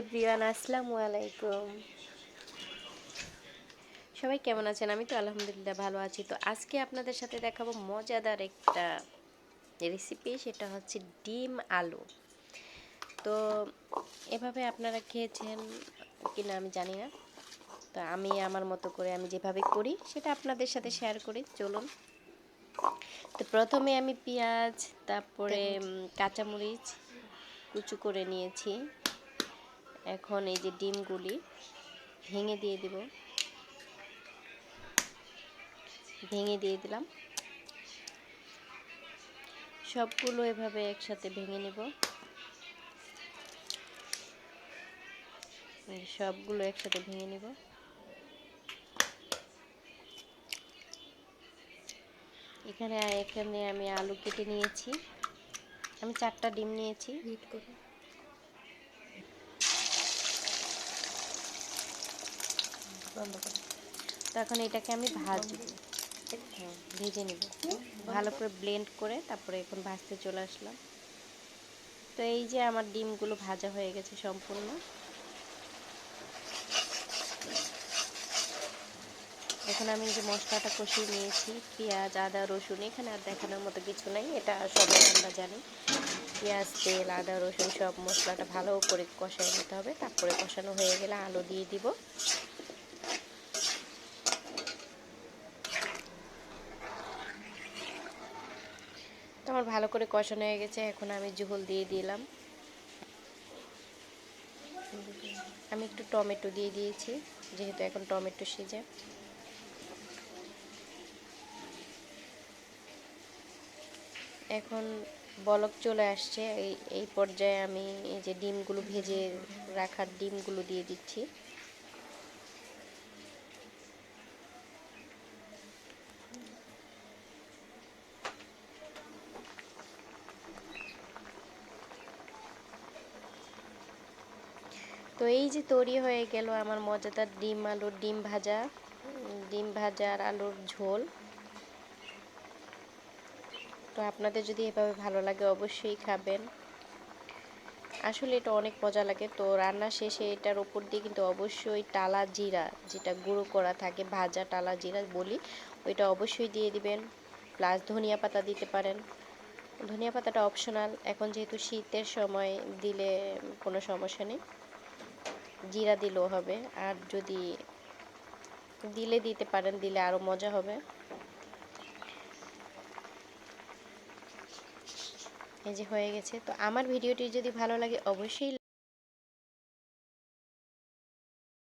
Everyone আসসালামু আলাইকুম। সবাই কেমন আছেন? আমি তো আলহামদুলিল্লাহ ভালো আছি। তো আজকে আপনাদের সাথে দেখাবো মজাদার একটা রেসিপি সেটা হচ্ছে ডিম আলু। তো এভাবে আপনারা খেয়েছেন কিনা আমি জানি না। তো আমি আমার মতো করে আমি যেভাবে করি সেটা আপনাদের সাথে শেয়ার করি। চলুন। তো প্রথমে আমি পেঁয়াজ তারপরে কাঁচামরিচ কুচু করে নিয়েছি। এখন এই যে ডিমগুলি ভেঙে দিয়ে দিব। ভেঙে দিয়ে দিলাম। সবগুলো এভাবে একসাথে ভেঙে নেব। সবগুলো একসাথে ভেঙে নেব। এখানে এখানে আমি আলু কেটে নিয়েছি। আমি চারটা ডিম নিয়েছি। করে। বন্ধ করে। তো এখন এটাকে আমি ভাজবো হ্যাঁ, ভেজে নেব। ভালো করে ব্লেন্ড করে তারপরে এখন ভাজতে চলে আসলাম। তো এই যে আমার ডিমগুলো ভাজা হয়ে গেছে সম্পূর্ণ। এখন আমি যে মশলাটা কষিয়ে নিয়েছি পেঁয়াজ আদা রসুন এখানে আর দেখানোর মতো কিছু নাই এটা সবাই আমরা জানি। পেঁয়াজ তেল আদা রসুন সব মশলাটা ভালো করে কষাই নিতে হবে। তারপরে কষানো হয়ে গেলে আলু দিয়ে দিব। আমার ভালো করে কষানো হয়ে গেছে, এখন আমি ঝোল দিয়ে দিলাম। আমি একটু টমেটো দিয়ে দিয়েছি, যেহেতু এখন টমেটো সিজে এখন বলক চলে আসছে, এই এই পর্যায়ে আমি এই যে ডিমগুলো ভেজে রাখার ডিমগুলো দিয়ে দিচ্ছি। তো এই যে তৈরি হয়ে গেল আমার মজাদার ডিম আলুর ডিম ভাজা ডিম ভাজা আর আলুর ঝোল। তো আপনাদের যদি এভাবে ভালো লাগে অবশ্যই খাবেন। আসলে এটা অনেক মজা লাগে। তো রান্না শেষে এটার উপর দিয়ে কিন্তু অবশ্যই টালা জিরা, যেটা গুঁড়ো করা থাকে, ভাজা টালা জিরা বলি, ওইটা অবশ্যই দিয়ে দিবেন। প্লাস ধনিয়া পাতা দিতে পারেন। ধনিয়া পাতাটা অপশনাল এখন যেহেতু শীতের সময় দিলে কোনো সমস্যা নেই। জিরা দিলেও হবে, আর যদি দিলে দিতে পারেন, দিলে আরও মজা হবে। এই যে হয়ে গেছে। তো আমার ভিডিওটি যদি ভালো লাগে, অবশ্যই